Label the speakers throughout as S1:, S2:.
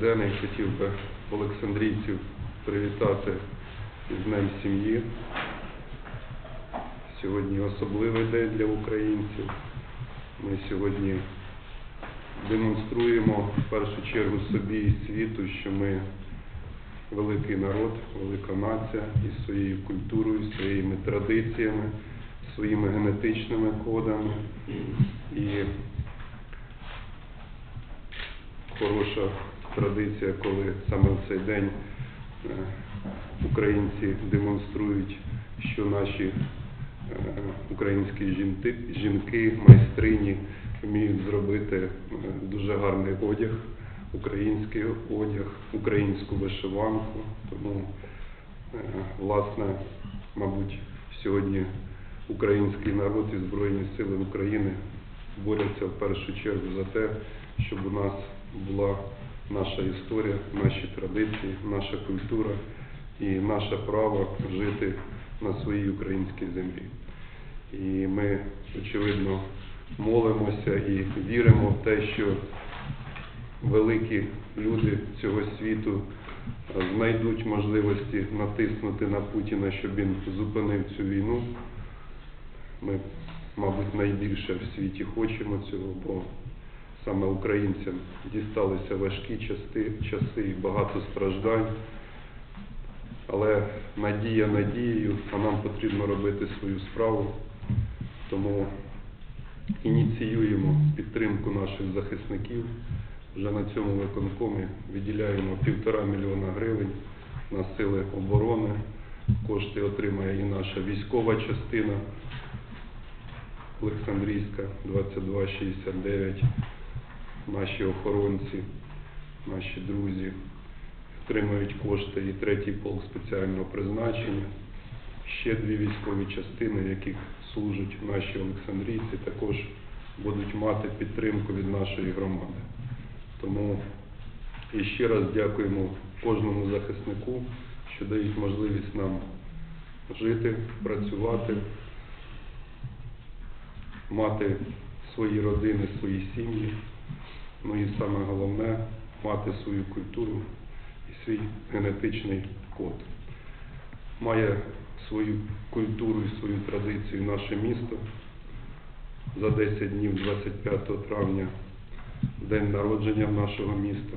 S1: порядок. Хотів би олександрійців привітати з Днем сім'ї. Сьогодні особливий день для українців. Ми сьогодні демонструємо в першу чергу собі і світу, що ми великий народ, велика нація із своєю культурою, своїми традиціями, своїми генетичними кодами. І хороша традиція, коли саме в цей день е, українці демонструють, що наші е, українські жінки, майстрині вміють зробити е, дуже гарний одяг, український одяг, українську вишиванку. Тому, власне, мабуть, сьогодні український народ і Збройні Сили України борються в першу чергу за те, щоб у нас була наша історія, наші традиції, наша культура і наше право жити на своїй українській землі. І ми, очевидно, молимося і віримо в те, що великі люди цього світу знайдуть можливості натиснути на Путіна, щоб він зупинив цю війну. Ми, мабуть, найбільше в світі хочемо цього, бо саме українцям дісталися важкі части, часи і багато страждань. Але надія надією, а нам потрібно робити свою справу. Тому ініціюємо підтримку наших захисників. Вже на цьому виконкомі виділяємо півтора мільйона гривень на сили оборони. Кошти отримає і наша військова частина Олександрійська 2269, наші охоронці, наші друзі отримують кошти і третій полк спеціального призначення. Ще дві військові частини, в яких служать наші олександрійці, також будуть мати підтримку від нашої громади. Тому і ще раз дякуємо кожному захиснику, що дають можливість нам жити, працювати, мати свої родини, свої сім'ї. Ну і саме головне мати свою культуру і свій генетичний код. Має свою культуру і свою традицію наше місто. За 10 днів, 25 травня, день народження нашого міста.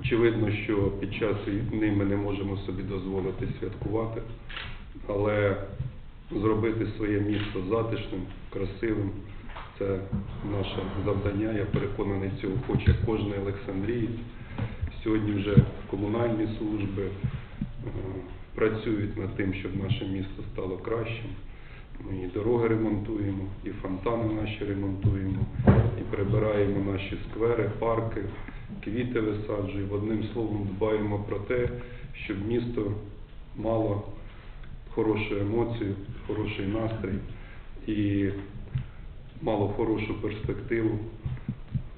S1: Очевидно, що під час війни ми не можемо собі дозволити святкувати, але зробити своє місто затишним, красивим це наше завдання. Я переконаний, цього хоче кожен Олександрієць. Сьогодні вже комунальні служби е, працюють над тим, щоб наше місто стало кращим. Ми і дороги ремонтуємо, і фонтани наші ремонтуємо, і прибираємо наші сквери, парки, квіти висаджуємо. Одним словом, дбаємо про те, щоб місто мало хорошу емоцію, хороший настрій і мало хорошу перспективу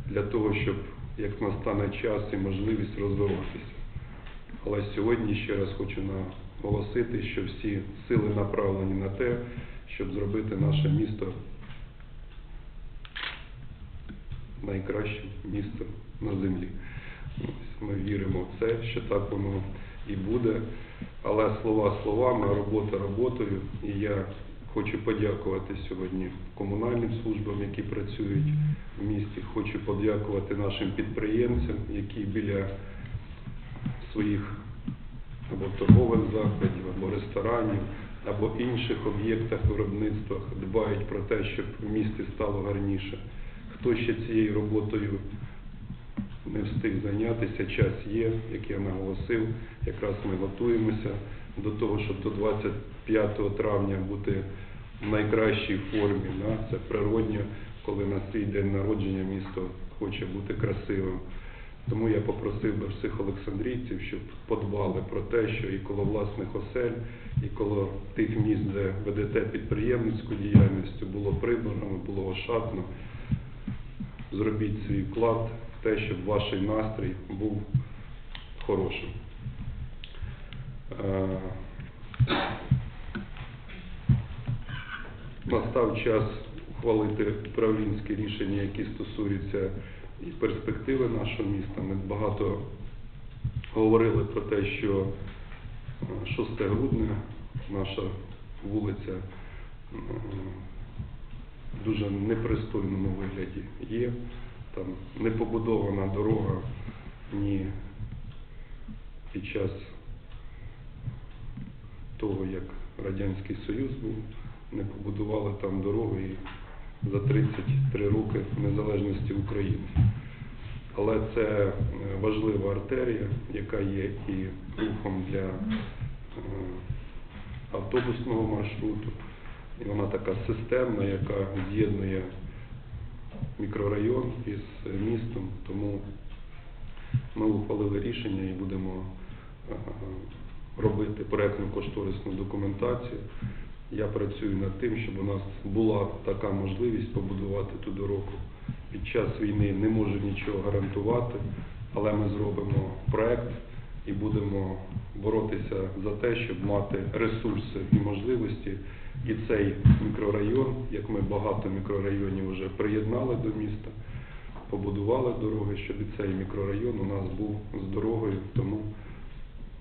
S1: для того, щоб як настане час і можливість розвиватися. Але сьогодні ще раз хочу наголосити, що всі сили направлені на те, щоб зробити наше місто найкращим містом на землі. Ми віримо в це, що так воно і буде. Але слова словами, робота роботою. І я хочу подякувати сьогодні комунальним службам, які працюють в місті. Хочу подякувати нашим підприємцям, які біля своїх або торгових закладів, або ресторанів, або інших об'єктах виробництва дбають про те, щоб в місті стало гарніше. Хто ще цією роботою не встиг зайнятися, час є, як я наголосив, якраз ми готуємося до того, щоб до 25 травня бути в найкращій формі. Це природньо, коли на свій день народження місто хоче бути красивим. Тому я попросив би всіх олександрійців, щоб подбали про те, що і коло власних осель, і коло тих місць, де ведете підприємницьку діяльність, було прибрано, було ошатно. Зробіть свій вклад те, щоб ваш настрій був хорошим. Е, Настав час ухвалити управлінські рішення, які стосуються і перспективи нашого міста. Ми багато говорили про те, що е, 6 грудня наша вулиця е, в дуже непристойному вигляді є. Там не побудована дорога ні під час того, як Радянський Союз був, не побудували там дорогу і за 33 роки незалежності України. Але це е, важлива артерія, яка є і рухом для е, автобусного маршруту. І вона така системна, яка з'єднує мікрорайон із містом. Тому ми ухвалили рішення і будемо е, робити проектну кошторисну документацію. Я працюю над тим, щоб у нас була така можливість побудувати ту дорогу. Під час війни не можу нічого гарантувати, але ми зробимо проект і будемо боротися за те, щоб мати ресурси і можливості. І цей мікрорайон, як ми багато мікрорайонів вже приєднали до міста, побудували дороги, щоб і цей мікрорайон у нас був з дорогою. Тому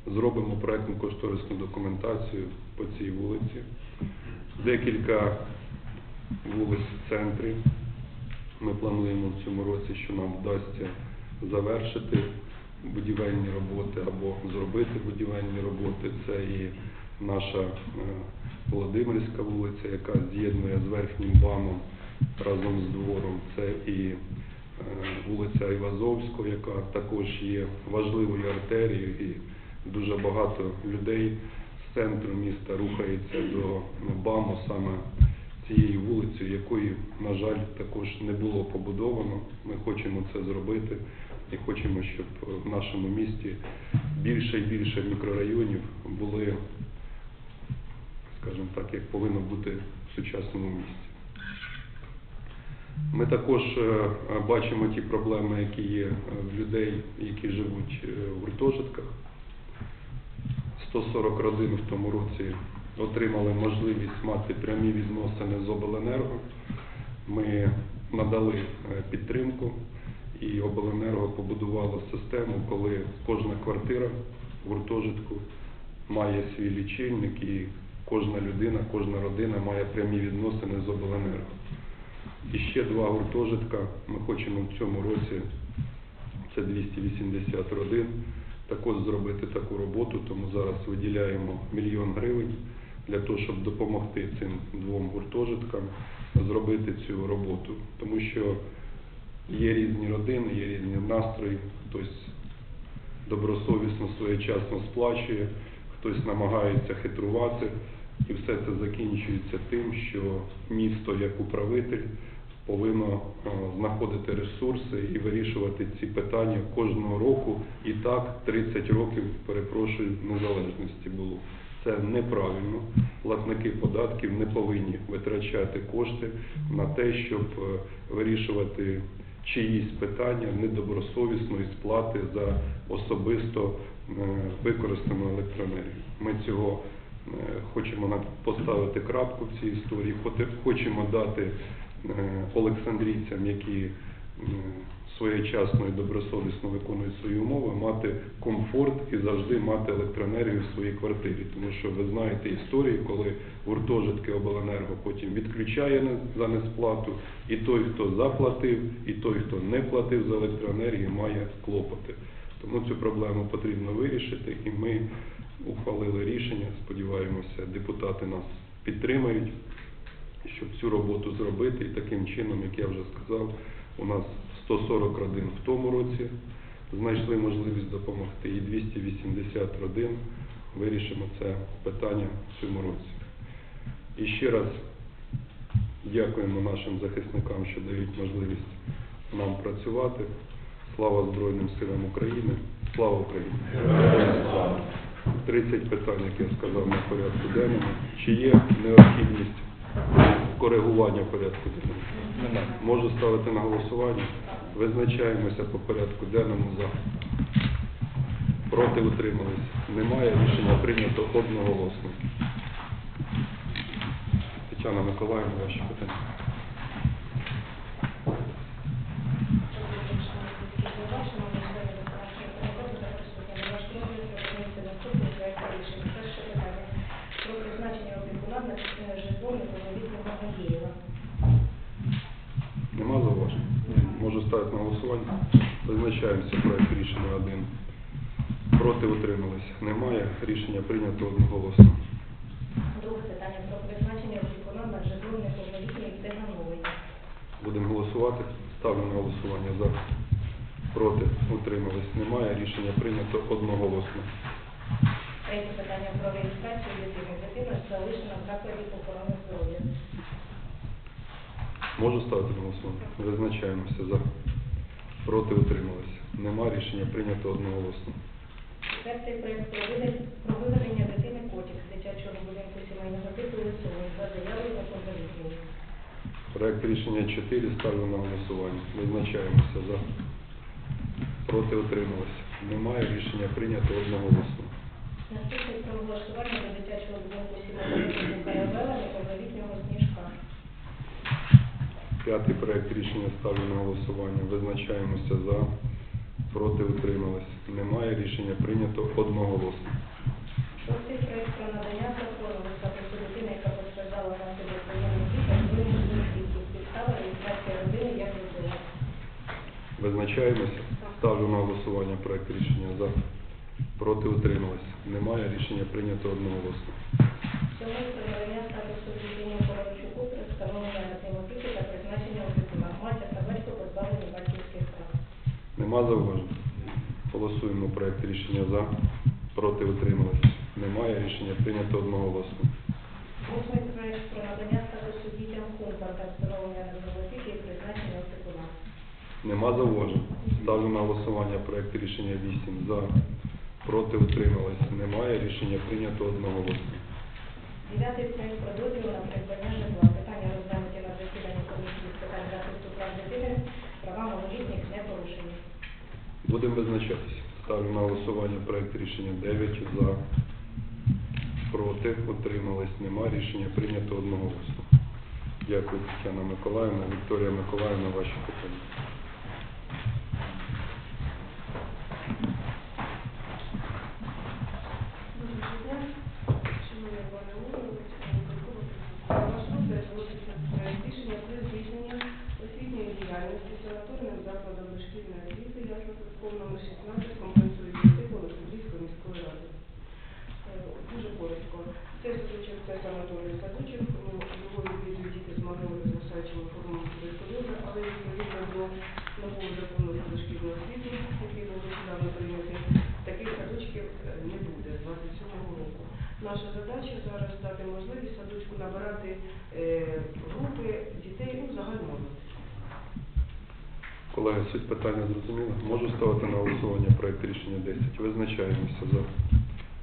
S1: зробимо проектну кошторисну документацію по цій вулиці. Декілька вулиць в центрі. Ми плануємо в цьому році, що нам вдасться завершити будівельні роботи або зробити будівельні роботи. Це і наша е, Володимирська вулиця, яка з'єднує з верхнім бамом разом з двором. Це і е, вулиця Івазовського, яка також є важливою артерією, і дуже багато людей з центру міста рухається до БАМу саме цією вулицею, якої, на жаль, також не було побудовано. Ми хочемо це зробити і хочемо, щоб в нашому місті більше і більше мікрорайонів були, скажімо так, як повинно бути в сучасному місті. Ми також е, бачимо ті проблеми, які є е, в людей, які живуть е, в гуртожитках. 140 родин в тому році отримали можливість мати прямі відносини з обленерго. Ми надали е, підтримку і обленерго побудувало систему, коли кожна квартира в гуртожитку має свій лічильник і кожна людина, кожна родина має прямі відносини з обленерго. І ще два гуртожитка ми хочемо в цьому році, це 280 родин, також зробити таку роботу, тому зараз виділяємо мільйон гривень для того, щоб допомогти цим двом гуртожиткам зробити цю роботу. Тому що є різні родини, є різні настрої, хтось добросовісно своєчасно сплачує, хтось намагається хитрувати, і все це закінчується тим, що місто як управитель повинно е, знаходити ресурси і вирішувати ці питання кожного року. І так 30 років, перепрошую, незалежності було. Це неправильно. Платники податків не повинні витрачати кошти на те, щоб е, вирішувати чиїсь питання недобросовісної сплати за особисто е, використану електроенергію. Ми цього е, хочемо поставити крапку в цій історії, хочемо дати е, олександрійцям, які своєчасно і добросовісно виконують свої умови, мати комфорт і завжди мати електроенергію в своїй квартирі. Тому що ви знаєте історії, коли гуртожитки обленерго потім відключає за несплату, і той, хто заплатив, і той, хто не платив за електроенергію, має клопоти. Тому цю проблему потрібно вирішити, і ми ухвалили рішення. Сподіваємося, депутати нас підтримають щоб цю роботу зробити. І таким чином, як я вже сказав, у нас 140 родин в тому році знайшли можливість допомогти, і 280 родин вирішимо це питання в цьому році. І ще раз дякуємо нашим захисникам, що дають можливість нам працювати. Слава Збройним силам України. Слава Україні! 30 питань, як я сказав, на порядку денному. Чи є необхідність коригування порядку денного? Можу ставити на голосування. Визначаємося по порядку денному за. Проти утримались. Немає. Рішення прийнято одноголосно. Тетяна Миколаївна, ваші питання.
S2: Про призначення опікуна на житло неповнолітнього Гагієва.
S1: Нема зауважень? Можу ставити на голосування. Визначаємося проект рішення один. Проти утримались. Немає. Рішення прийнято одноголосно.
S2: Друге питання про призначення опікуна на житло неповнолітньої Циганової.
S1: Будемо голосувати. Ставлю на голосування за. Проти утримались. Немає. Рішення прийнято одноголосно.
S2: Третє питання про реєстрацію дитини. Дитина залишена в закладі охорони здоров'я.
S1: Можу ставити на голосування? Визначаємося за. Проти утримались. Нема. Рішення прийнято одноголосно.
S2: Четвертий проект про виведення дитини котик з дитячого будинку сімейного типу Лисової за заявою на повнолітньої.
S1: Проект рішення 4 ставлю на голосування. Визначаємося за. Проти утримались. Немає. Рішення прийнято одноголосно.
S2: Наступний про влаштування до дитячого будинку сімейного типу Каравела неповнолітнього сніжка.
S1: П'ятий проект рішення ставлю на голосування. Визначаємося за. Проти утримались. Немає. Рішення прийнято одноголосно.
S2: Шостий проект про надання законного статусу дитини, яка постраждала внаслідок воєнних дій та. Підстава реєстрації родини як дитини.
S1: Визначаємося. Ставлю на голосування проект рішення за. Проти утримались. Немає. Рішення прийнято одноголосно.
S2: Про надання статусу дитині Коровчуку при встановлення над ним опіки та призначення опікуна. Матір та батько позбавлені батьківських прав.
S1: Нема зауважень? Голосуємо проект рішення за. Проти утримались. Немає. Рішення прийнято одноголосно.
S2: Восьмий про надання статусу дітям і призначення опікуна.
S1: Нема зауважень? Ставлю на голосування проект рішення 8 за. Проти утримались. Немає. Рішення прийнято одноголосно.
S2: Дев'ятий проект про дозвіл на придбання житла. Питання розглянуті на засіданні комісії з питань захисту прав дитини, права малолітніх не порушені.
S1: Будемо визначатися. Ставлю на голосування проект рішення 9 за. Проти утримались. Нема. Рішення прийнято одноголосно. Дякую, Тетяна Миколаївна. Вікторія Миколаївна, ваші питання.
S3: Доброго дня, шановні пане голово, Ваш розгляд виноситься проект рішення про здійснення освітньої діяльності санаторним закладом дошкільної освіти Ясла номер 16 компенсує дітей Олександрійської міської ради. Е, Дуже коротко. Цей садочок це санаторний садочок, тому його відвідують діти з малими звисаючими формами здоров'я, але відповідно до нового закону про дошкільну освіту, який був нещодавно прийнятий, таких садочків е, не буде з 27-го року. Наша задача зараз дати можливість садочку набирати е, групи дітей, ну, загальну.
S1: Колеги, суть питання зрозуміла. Можу ставити на голосування проект рішення 10. Визначаємося за.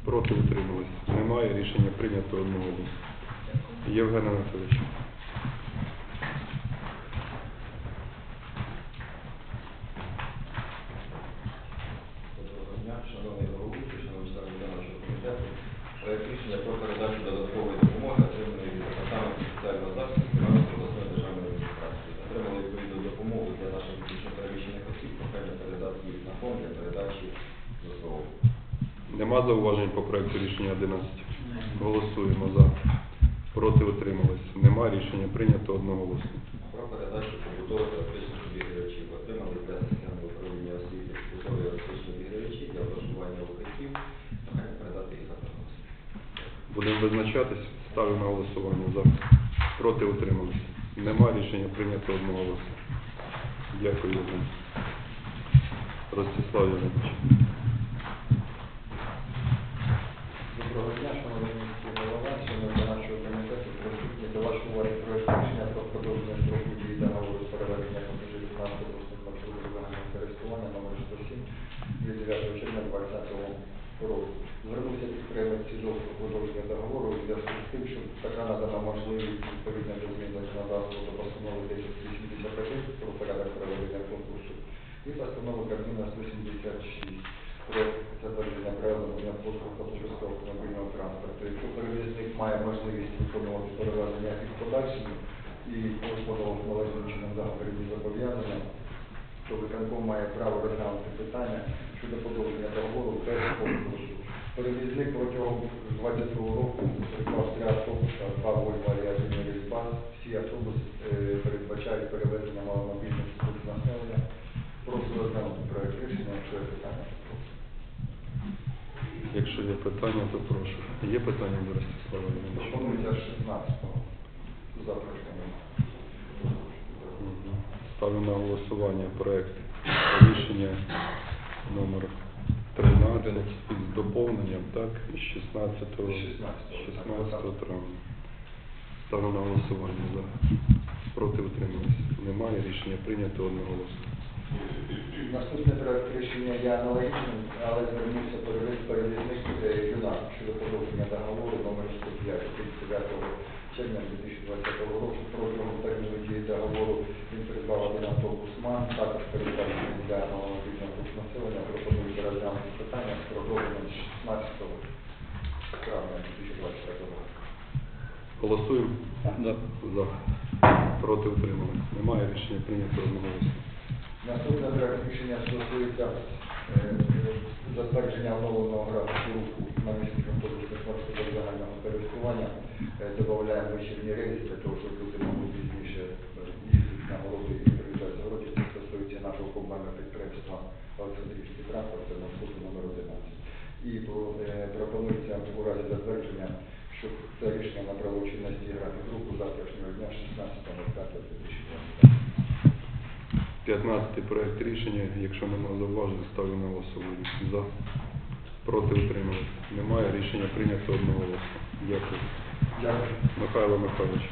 S1: Проти утримались. Немає. Рішення прийнято одноголосно. Євген Анатолійович.
S4: Доброго дня, шановний головуючий, шановні члени виконавчого комітету. Проект рішення про передачу додаткової допомоги, отриманої від Департаменту соціального захисту Івановської обласної державної адміністрації. Отримали відповідну допомогу для наших переміщених осіб, прохання передати їх на фонд для передачі ЗСО.
S1: Нема зауважень по проекту рішення 11. Голосуємо за. Проти утримались. Нема. Рішення прийнято одноголосно.
S4: Про передачу побутових електричних обігрівачів. Отримали для системного управління освіти побутові електричні обігрівачі для облаштування укриттів. Прохання передати їх за прогноз.
S1: Будемо визначатись. Ставлю на голосування за. Проти утримались. Нема. Рішення прийнято одноголосно. Дякую, Євген. Ростислав Євгенович.
S5: Доброго дня, шановний міський голова, члени виконавчого комітету, присутні до вашої уваги проект рішення про продовження строку дії договору з переведення платежів фінансових послуг маршруту загального користування номер така надана можливість відповідно до змін законодавства до постанови 1081 про порядок проведення конкурсу і постанови Кабміна 176 про затвердження правил надання послуг пасажирського автомобільного транспорту. Якщо перевізник має можливість виконувати перевезення і в подальшому і виконував належним чином договірні зобов'язання, то виконком має право розглянути питання щодо подовження договору без конкурсу. Перевізник протягом 2020 року придбав три автобуси, два Volvo і один Різбас. Всі автобуси е, передбачають перевезення маломобільних груп населення. Прошу розглянути проект рішення, якщо є питання. то прошу.
S1: Якщо є питання, то прошу. Є питання до Ростислава Івановича?
S5: Пропонується 16-го. Запрошення.
S1: Ставлю на голосування проект рішення номер 13 із доповненням, так, із 16
S5: 16-го.
S1: 16 травня. Ставлю на голосування за. Проти утримались. Немає рішення прийнято одноголосно.
S5: Наступний проект рішення є аналогічним, але звернувся перевіз- перевізник юнак щодо подовження договору номер 105 від 9 червня 2020 року. Протягом терміну дії договору він придбав один автобус МАН, також передбачений для маломобільного груп населення. Пропонується розглянути питання з продовженням 16 травня 2025 року.
S1: Голосуємо? За. Проти утримались. Немає рішення прийнято одноголосно.
S5: Наступне проект рішення стосується е, е, затвердження оновленого графіку руху міських автобусних маршрутах загального користування. Е, Додаємо вечірні рейси для того, щоб люди могли пізніше їздити на городи і приїжджати з городів. Це стосується нашого комунального підприємства Олександрівський транспорт, це маршруту номер 11. І пропонується у разі затвердження, щоб це рішення набрало чинності графік руху завтрашнього дня 16.05.2020.
S1: 15 проект рішення, якщо нема зауважень, ставлю на голосування. За. Проти утримались. Немає рішення прийнято одноголосно. Дякую.
S5: Дякую.
S1: Михайло Михайлович.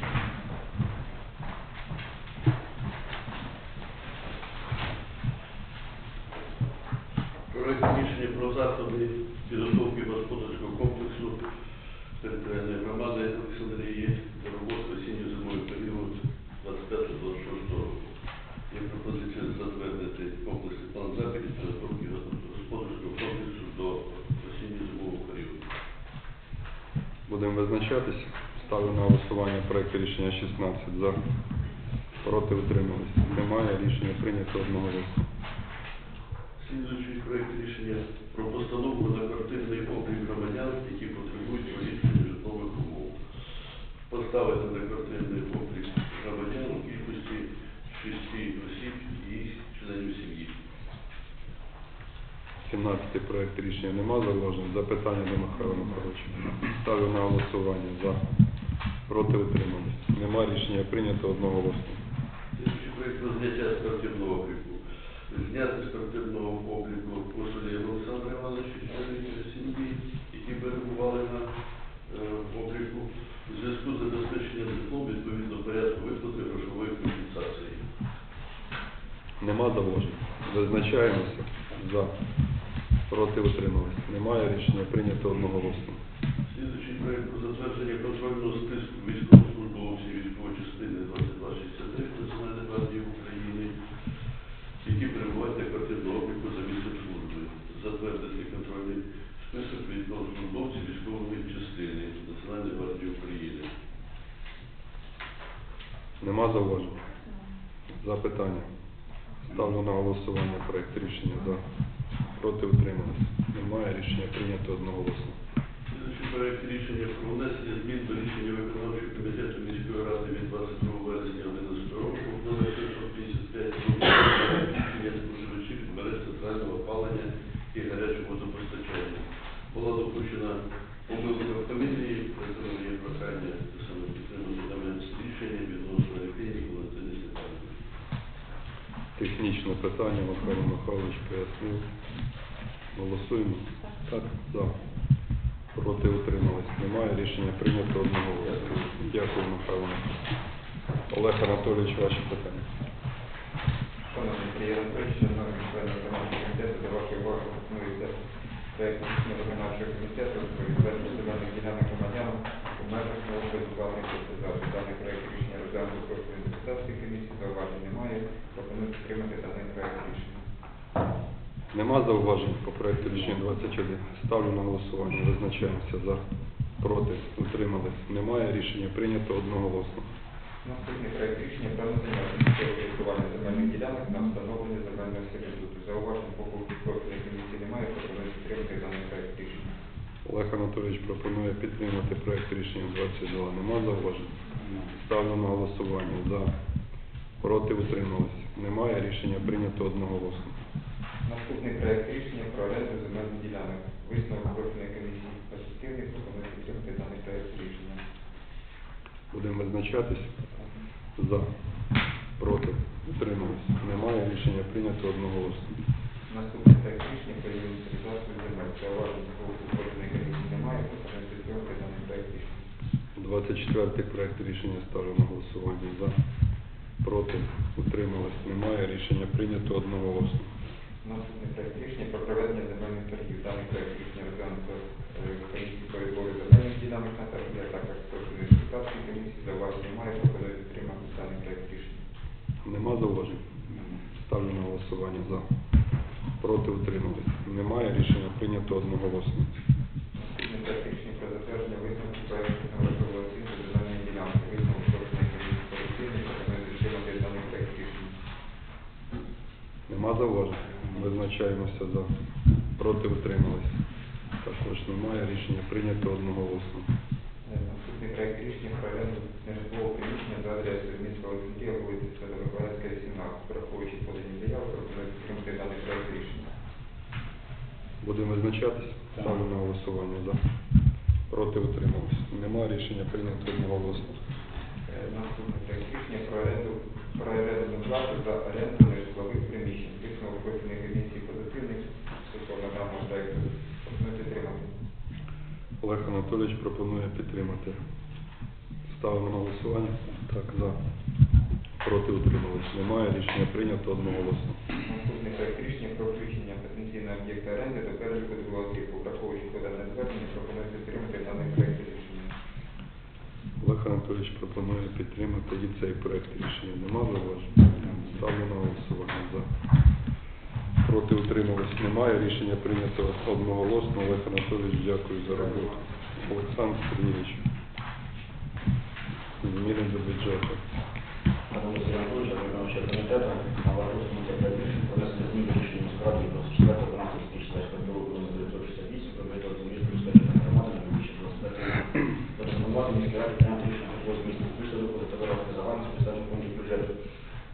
S6: Поставити на квартирний облік громадян у кількості шести осіб і їх членів сім'ї.
S1: 17 проект рішення нема зауважень. Запитання до Михайла Михайловича. Ставлю на голосування за. Проти утримались. Немає рішення прийнято одноголосно.
S6: Слідуючий проект про зняття з квартирного обліку. Зняти з квартирного обліку Посолі Олександра Івановича, членів сім'ї, які перебували на е, обліку, у зв'язку з забезпеченням житлом відповідно порядку виплати грошової компенсації.
S1: Нема зауважень. Визначаємося за. Проти утримались. Немає рішення прийнято одноголосно.
S6: Слідуючий проект про затвердження контрольного списку військовослужбовців військової частини 2263 Національної гвардії України, які перебувають на квартирному обліку за місцем служби. Затвердити контрольний список військовослужбовців військової частини Національної гвардії України.
S1: Нема зауважень. Запитання. Голосування проєкт рішення за. Проти утрималися. Немає рішення прийнято одноголосно.
S6: Проект рішення про внесення змін до рішення виконавчого комітету міської ради від 22 вересня 2011 року номер 655 про рішення споживачів від мереж центрального опалення і гарячого водопостачання. Була допущена помилка в фамілії, тому є прохання саме підтримати дане рішення відносно Євгенії Валентини Степанової.
S1: Технічне питання Михайло Михайлович пояснив. Голосуємо. Так. За. Проти утримались. Немає рішення прийнято одноголосно. Дякую, Михайло Олег Анатолійович, ваші питання.
S5: Шановні Сергій Анатолійович, шановні члени виконавчого комітету, до вашої уваги пропонується проект рішення виконавчого комітету про відведення земельних ділянок громадян у межах області
S7: Власник сказав, даний проект рішення розглянуто профільної депутатської комісії, зауважень. Пропоную підтримати даний проект рішення.
S1: Нема зауважень по проекту рішення 21. Ставлю на голосування. Визначаємося за. Проти. Утримались. Немає. Рішення прийнято одноголосно.
S7: Наступний проект рішення про надання користування земельних ділянок на встановлення земельного сервітуту. Зауважень по профільної комісії немає. Пропоную підтримати даний проект рішення.
S1: Олег Анатолійович пропонує підтримати проект рішення 22. Нема зауважень? Ставлю на голосування. За. Проти. Утримались. Немає. Рішення прийнято одноголосно.
S7: Наступний проект рішення про оренду земельних ділянок. Висновок профільної комісії позитивний. Пропоную підтримати даний проект рішення.
S1: Будемо визначатись. За. Проти. Утримались. Немає. Рішення прийнято одноголосно.
S7: Наступний проект рішення про інвентаризацію земель. Зауважень по профільної комісії немає. Пропоную підтримати даний проект рішення.
S1: 24 проект рішення ставлю на голосування. За. Проти. Утримались. Немає. Рішення прийнято одноголосно.
S7: Наступний проект рішення про проведення земельних торгів. Даний проект рішення розглянуто е, комісії по відбору земельних ділянок на торги, а також профільної депутатської комісії. Зауважень немає. Пропоную підтримати даний проект рішення.
S1: Нема зауважень? Ставлю на голосування за. Проти утримались. Немає. Рішення прийнято одноголосно.
S7: Наступний проект рішення про затвердження висновку проекту
S1: Зауважень? Визначаємося за. Проти утримались. Також немає. Рішення прийнято одноголосно.
S7: Е, Наступний проект рішення про оренду нежитлового приміщення за адресою міста Олександрія, вулиця Свято-Миколаївська, 18. Враховуючи подані заяви, пропоную підтримати даний проект рішення.
S1: Будемо визначатись? Ставлю на голосування за. Проти утримались. Немає. Рішення прийнято одноголосно.
S7: Е, Наступний проект рішення про оренду про оренду плату за оренду нежитлових профільної комісії позитивний стосовно даного проекту. Пропоную підтримати.
S1: Олег Анатолійович пропонує підтримати. Ставимо на голосування. Так, за. Проти утримались. Немає. Рішення прийнято одноголосно.
S7: Наступний проект рішення про включення потенційного об'єкта оренди до переліку другого типу. Враховуючи подане звернення, пропоную підтримати даний проект рішення.
S1: Олег Анатолійович пропонує підтримати і цей проект рішення. Нема зауважень? Ставлю на голосування за. Проти утримались немає. Рішення прийнято одноголосно. Олег Анатолійович, дякую за роботу. Олександр Сергійович. Зміни до бюджету.
S8: Надо Анатолійович, виконавчого комітету, на ваш розгляд проект рішення про внесення змін до рішення міськради 24 12 2024 року номер 968 про бюджет землі громади на 2025 рік. Запропонувати міській раді прийняти рішення про зміст збільшити доходи та загальних спеціальних фондів бюджету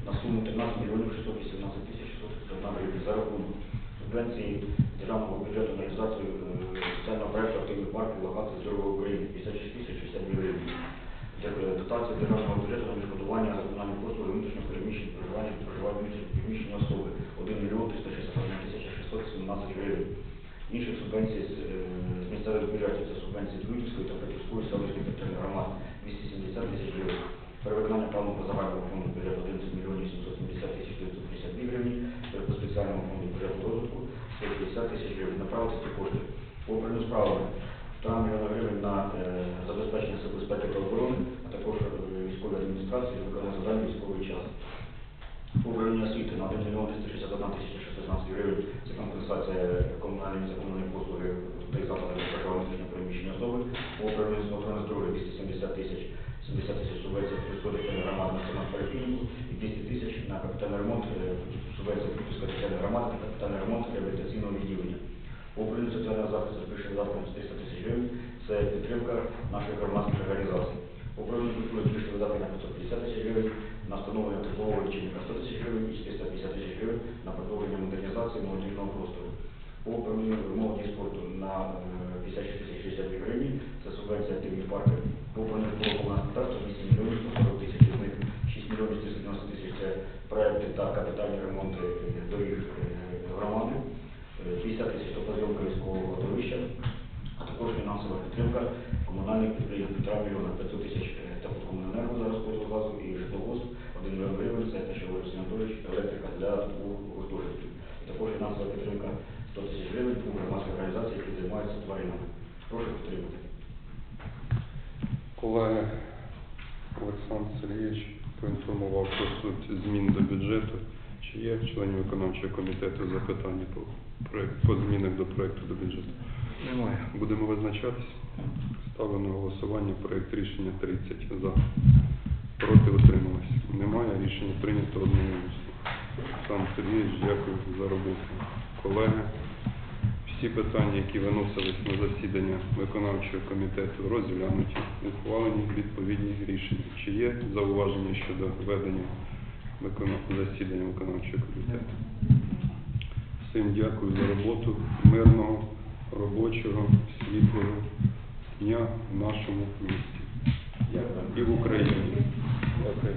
S8: на суму 13 мільйонів 618 тисяч 631 гривень за рахунок субвенції державного бюджету на реалізацію е, соціального проекту активних парків локацій здоров'я України 56 тисяч 62 гривень. Дотація державного бюджету на відшкодування за комунальні послуги внутрішньо переміщень проживання проживання переміщені особи 1 мільйон 361 тисяча 617 гривень. Інших субвенцій з, е, з місцевих бюджетів це субвенції з Львівської та Петрівської селищної територіальної громади 270 тисяч гривень. Перевиконання плану по загальному фонду бюджету 11 мільйонів 770 тисяч 952 гривень. По спеціальному фонду бюджету розвитку 150 тисяч гривень. Направити ці кошти по справами 1 мільйона гривень на е, забезпечення безпеки та оборони, а також е, військової адміністрації, виконання завдань військовий час. По освіти на 1 мільйон 361 тисяча 616 гривень. Це компенсація комунальної незаконної послуги й закладів внутрішньо переміщення особи. По управлінню охорони здоров'я 270 тисяч 70 тисяч субвенцій Пільської громади на поліклініку і 200 тисяч на капітальний ремонт е, субвенції Пільської територіальної громади капітальний ремонт реабілітаційного відділення. По управлінню соціального захисту збільшили видатком з 300 тисяч гривень. Це підтримка наших громадських організацій. По управлінню культури збільшили видатки на 550 тисяч гривень, на встановлення теплового лічильника 100 тисяч гривень і 450 тисяч гривень на продовження модернізації молодіжного простору. По управлінню молоді і спорту на е, 56 тисяч 62 гривні, це субвенція активні парки. По управлінню житлового господарства 8 мільйонів 140 тисяч, з них 6 мільйонів 490 тисяч це проекти та капітальні ремонти доріг е, громади. 50 тисяч топозйомка військового кладовища, а також фінансова підтримка комунальних підприємств півтора мільйона 500 тисяч е, теплокомуненерго за розподіл газу і житловоз, 1 мільйон гривень, це те, що говорив Сергій Анатолійович, електрика для двох гуртожитків. І також фінансова підтримка 100 тисяч гривень у громадських організацій, які займаються тваринами. Прошу підтримати.
S1: Колега Олександр Сергійович поінформував про суть змін до бюджету. Чи є в членів виконавчого комітету запитання по, по змінах до проекту до бюджету? Немає. Будемо визначатись. Ставлю на голосування проект рішення 30 за. Проти утрималось. Немає. Рішення прийнято одноголосно. Олександр Сергійович, дякую за роботу. Колеги, всі питання, які виносились на засідання виконавчого комітету, розглянуті, ухвалені відповідні рішення. Чи є зауваження щодо ведення засідання виконавчого комітету? Всім дякую за роботу мирного, робочого, світлого дня в нашому місті і в Україні. Дякую.